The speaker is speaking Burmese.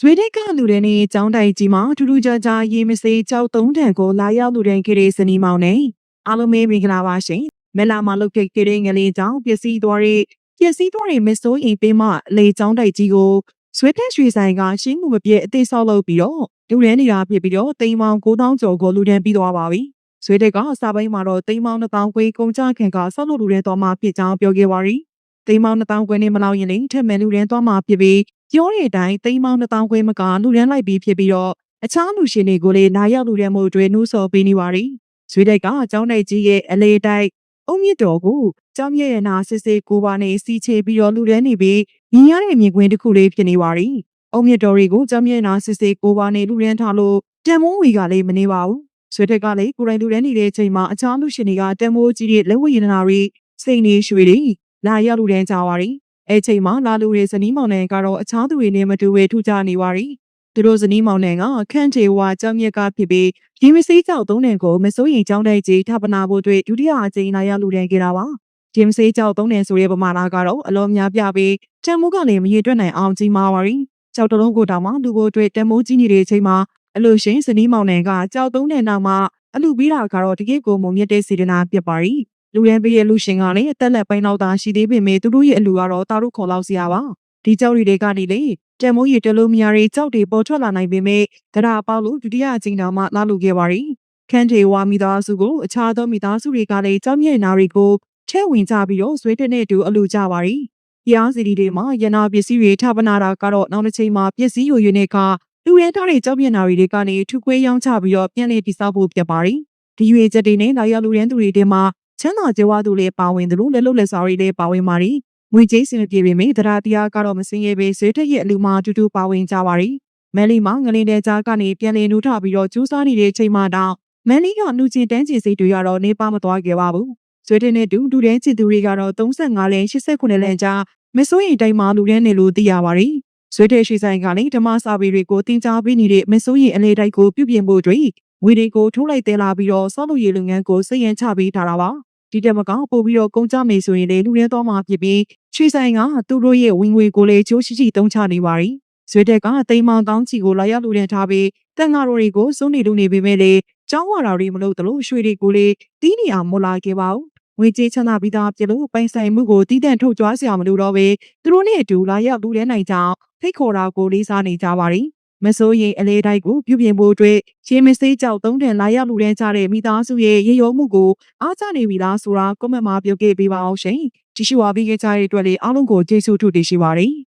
ဆွေဒက်ကလူတွေနဲ့ចောင်းတိုင်ကြီးမှာထူးထူးခြားခြားရေမစေးကြောက်သုံးတန်ကိုလာရောက်လူတွေခဲ့တဲ့ဇနီးမောင်နဲ့အားလုံးပဲမင်္ဂလာပါရှင်မလာမလုတ်ခဲ့တဲ့ငလေးကြောင့်ပျက်စီးသွားတဲ့ပျက်စီးသွားတဲ့မစိုးရင်ပေးမလေចောင်းတိုင်ကြီးကိုဆွေတက်ရွှေဆိုင်ကရှင်းမှုမပြည့်အသေးဆောက်လုပ်ပြီးတော့လူရန်နေတာဖြစ်ပြီးတော့တိမ်မောင်9000ကျော်ကိုလူတန်းပြီးသွားပါပြီဆွေတက်ကစာပိုင်းမှာတော့တိမ်မောင်1000ခွေကုန်ကြခင်ကဆောက်လုပ်လူတွေတော်မှဖြစ်ကြောင်းပြောခဲ့ပါရီတိမ်မောင်1000ခွေနဲ့မလောက်ရင်လည်းထက်မဲ့လူရန်တော်မှဖြစ်ပြီး ပြောတဲ့အတိုင်းတိမ်မောင်း2000ခွဲမကလူရန်လိုက်ပြီးဖြစ်ပြီးတော့အခြားလူရှင်တွေကိုလည်းလာရောက်လူရန်မှုတွေနှူးဆော်ပေးနေပါရီဇွေတိုက်ကကျောင်းနိုင်ကြီးရဲ့အလေတိုက်အုံမြင့်တော်ကိုကျောင်းရဲ့ရနာစစ်စစ်ကိုပါနေစီချေပြီးတော့လူရန်နေပြီးညီရတဲ့မြင်ကွင်းတစ်ခုလေးဖြစ်နေပါရီအုံမြင့်တော်တွေကိုကျောင်းရဲ့ရနာစစ်စစ်ကိုပါနေလူရန်ထားလို့တန်မိုးဝီကလည်းမနေပါဘူးဆွေတက်ကလည်းကိုရိုင်းလူရန်နေတဲ့အချိန်မှာအခြားလူရှင်တွေကတန်မိုးကြီးတဲ့လက်ဝဲရတနာတွေစိတ်နေရွှေတွေလာရောက်လူရန်ကြပါရီ အဲ့ချိန်မှာလာလူတွေဇနီးမောင်နှံကတော့အခြားသူတွေနဲ့မတူဝေထူကြနေပါရီသူတို့ဇနီးမောင်နှံကခန့်ထေဝါကြောင့်မြက်ကဖြစ်ပြီးဒီမစည်းကြောက်သုံးတန်ကိုမစိုးရင်ကြောင်းတိုက်ကြီးထပ်ပနာဖို့အတွက်ဒုတိယအကြိမ်လာရောက်လူတန်းခဲ့တာပါဒီမစည်းကြောက်သုံးတန်ဆိုတဲ့ပမာဏကတော့အလုံးများပြပြီးတန်မိုးကလည်းမရေတွက်နိုင်အောင်ကြီးမားပါရီကြောက်တလုံးကိုတောင်မှလူဖို့အတွက်တန်မိုးကြီးနေတဲ့အချိန်မှာအလို့ရှင်ဇနီးမောင်နှံကကြောက်သုံးတန်နောက်မှအလူပြီးတာကတော့တကယ့်ကိုမုံမြတ်တဲ့စေတနာပြပါရီ လူရန်ပေးရဲ့လူရှင်ကလည်းအသက်လက်ပိုင်းတော့သာရှိသေးပေမဲ့သူတို့ရဲ့အလူကတော့တာတို့ခေါ်လောက်စရာပါဒီကြောက်တွေကနေလေတန်မိုးရီတလုံးမြားတွေကြောက်တွေပေါ်ထွက်လာနိုင်ပေမဲ့တရာပေါက်လို့ဒုတိယအကြိမ်တောင်မှလာလူခဲ့ပါရီခန်းထေဝါမိသားစုကိုအခြားသောမိသားစုတွေကလည်းကြောက်မြဲ့နာတွေကိုထဲဝင်ကြပြီးတော့ဇွေးတဲ့နဲ့တူအလူကြပါရီပြားစီဒီတွေမှာရနာပစ္စည်းတွေထပ်ပနာတာကတော့နောက်တစ်ချိန်မှာပစ္စည်းယိုရွေနဲ့ကလူရဲထားတဲ့ကြောက်မြဲ့နာတွေကနေထုခွေးရောင်းချပြီးတော့ပြန်လည်တိစောက်ဖို့ပြပါရီဒီရွေချက်တွေနဲ့လာရောက်လူရန်သူတွေတဲမှာ ချမ်းသာကြွားသူလည်းပါဝင်သလိုလက်လုတ်လက်စားတွေလည်းပါဝင်ပါရီငွေကြေးစင်မပြေပေမဲ့တရားတရားကတော့မစင်ရပေဆွေထက်ရဲ့အလူမှာအတူတူပါဝင်ကြပါရီမဲလီမှာငလင်းတဲ့ကြားကနေပြန်လည်နှူထပြီးတော့ကျူးစားနေတဲ့ချိန်မှတောင်မဲလီကနှူချင်တန်းချင်စိတ်တွေကတော့နေပါမသွားခဲ့ပါဘူးဆွေထက်နဲ့တူတူတန်းချစ်သူတွေကတော့35လန်း89လန်းကြားမစိုးရင်တိုင်းမှာလူရန်နေလို့သိရပါရီဆွေတဲ့ရှိဆိုင်ကလည်းဓမ္မစာပေတွေကိုတင် जा ပေးနေတဲ့မစိုးရင်အလေတိုက်ကိုပြုပြင်ဖို့အတွက်ငွေတွေကိုထိုးလိုက်သေးလာပြီးတော့စောက်လို့ရေလုပ်ငန်းကိုစိတ်ရန်ချပေးထားတာပါ ဒီတက်မကပို့ပြီးတော့ကုန်ကြမေဆိုရင်လေလူရဲတော်မှာဖြစ်ပြီးရွှေဆိုင်ကသူတို့ရဲ့ဝင်ငွေကိုလည်းချိုးရှိရှိတုံးချနေပါရီဇွေတက်ကတိမ်မောင်ကောင်းချီကိုလာရောက်လူတဲ့ထားပြီးတန်ဃာတော်တွေကိုစုံနေလူနေပေမဲ့လေကျောင်းဝါတော်တွေမလို့တလို့ရွှေတွေကိုလေတီးနေအောင်မလာခဲ့ပါဘူးငွေကြေးချမ်းသာပြီးသားပြလို့ပိုင်ဆိုင်မှုကိုတည်တံ့ထုတ်ကြွားစရာမလိုတော့ပဲသူတို့နဲ့အတူလာရောက်လူတဲ့နိုင်ကြောင်းဖိတ်ခေါ်တာကိုလေးစားနေကြပါရီ မစိုးရင်အလေတိုက်ကိုပြုပြင်ဖို့အတွက်ရှင်းမစေးကြောက်သုံးတန်လာရောက်လူတန်းကြတဲ့မိသားစုရဲ့ရေရုံမှုကိုအားကျနေပြီလားဆိုတာကွန်မန့်မှာပြောခဲ့ပေးပါအောင်ရှင်။ကြည့်ရှုအားပေးခဲ့ကြတဲ့အတွက်လည်းအားလုံးကိုကျေးဇူးထူးတင်ရှိပါတယ်။